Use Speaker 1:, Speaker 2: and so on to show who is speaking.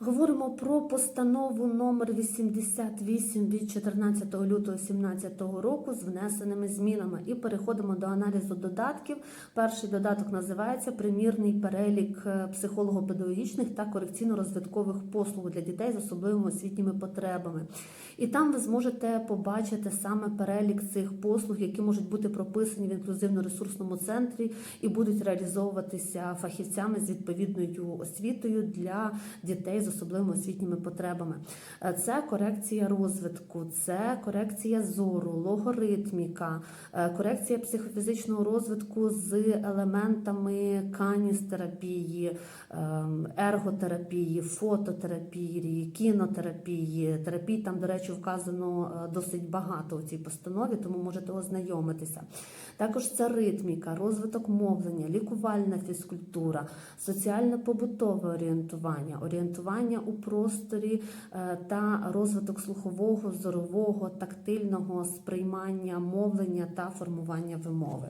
Speaker 1: Говоримо про постанову номер 88 від 14 лютого 2017 року з внесеними змінами. І переходимо до аналізу додатків. Перший додаток називається Примірний перелік е, психолого-педагогічних та корекційно-розвиткових послуг для дітей з особливими освітніми потребами. І там ви зможете побачити саме перелік цих послуг, які можуть бути прописані в інклюзивно-ресурсному центрі і будуть реалізовуватися фахівцями з відповідною освітою для дітей з особливими освітніми потребами. Е, Це корекція розвитку, це корекція зору, логоритміка, е, корекція психофізичного розвитку з елементами каністерапії, ем, ерготерапії, фототерапії, кінотерапії, терапій. Там, до речі, вказано е, досить багато у цій постанові, тому можете ознайомитися. Також це ритміка, розвиток мовлення, лікувальна фізкультура, соціально-побутове орієнтування, орієнтування у просторі е, та розвиток слухового, зорового, тактильного сприймання мовлення та формування вимови.